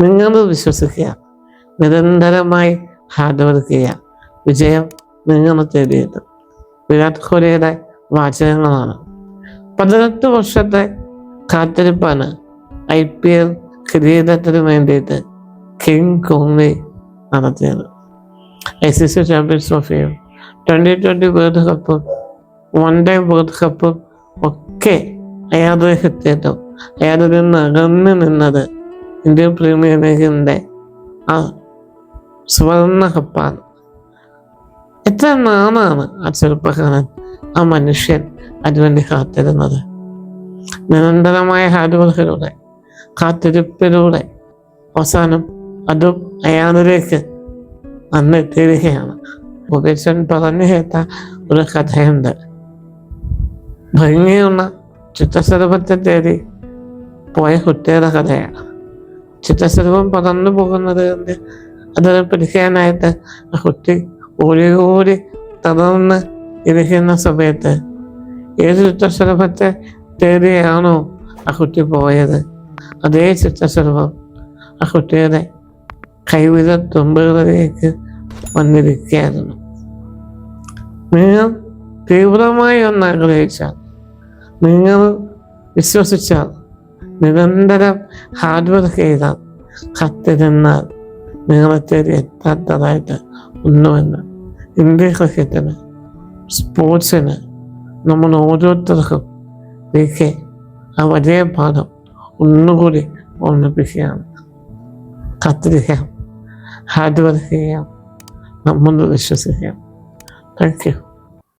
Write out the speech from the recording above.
നിങ്ങൾ വിശ്വസിക്കുക. നിരന്തരമായി ഹാർഡ് വർക്ക് ചെയ്യുക വിജയം നിങ്ങൾ തേടിയെത്തും വിരാട് കോഹ്ലിയുടെ വാചകങ്ങളാണ്. പതിനെട്ട് വർഷത്തെ കാത്തിരിപ്പാണ് ഐ പി എൽ കിരീടത്തിന് വേണ്ടിയിട്ട് കിങ് കോഹ്ലി നടത്തിയത്. ഐ സി സി ചാമ്പ്യൻസ് ട്രോഫിയും ട്വന്റി ട്വന്റി വേൾഡ് കപ്പും വൺ ഡേ വേൾഡ് കപ്പും ഒക്കെ അയാളുടെ എത്തിയിട്ടും അയാളിൽ നിന്ന് അകന്നു നിന്നത് ഇന്ത്യൻ പ്രീമിയർ ലീഗിന്റെ ആ സുവർണ കപ്പാണ്. എത്ര നാണാണ് ആ ചെറുപ്പക്കാരൻ ആ മനുഷ്യൻ അതിനുവേണ്ടി കാത്തിരുന്നത്. നിരന്തരമായ ഹാർഡ്വർക്കിലൂടെ കാത്തിരിപ്പിലൂടെ അവസാനം അതും അയാളിലേക്ക് അന്ന് എത്തിയിരിക്കുകയാണ് മുകേശൻ പറഞ്ഞു കേട്ട ഒരു കഥയുണ്ട്. ഭംഗിയുള്ള ചിത്രശലഭത്തെ തേടി പോയ കുട്ടിയുടെ കഥയാണ്. ചിത്രശലഭം പറന്നു പോകുന്നത് കണ്ട് അത് പിടിക്കാനായിട്ട് ആ കുട്ടി ഓടി ഓടി തളർന്ന് ഇരിക്കുന്ന സമയത്ത് ഏത് ചിത്രശലഭത്തെ തേടിയാണോ ആ കുട്ടി പോയത്? അതേ ചിത്രശലഭം ആ കുട്ടിയുടെ കൈവിധ തുമ്പുകളിലേക്ക് വന്നിരിക്കുകയായിരുന്നു. നിങ്ങൾ തീവ്രമായി ഒന്ന് ആഗ്രഹിച്ചാൽ നിങ്ങൾ വിശ്വസിച്ചാൽ നിരന്തരം ഹാർഡ് വർക്ക് ചെയ്താൽ കത്തിരുന്നാൽ നിങ്ങളെ തേടി എത്താത്തതായിട്ട് ഒന്നുമല്ല ഇന്ത്യ ക്രിക്കറ്റിന് സ്പോർട്സിന് നമ്മൾ ഓരോരുത്തർക്കും ഒക്കെ ആ വലിയ പാഠം ഒന്നുകൂടി ഓർമ്മിപ്പിക്കുകയാണ്. കത്തിരിക്കാം ഹാർഡ് വർക്ക് ചെയ്യാം നമ്മൾ വിശ്വസിക്കാം. Thank you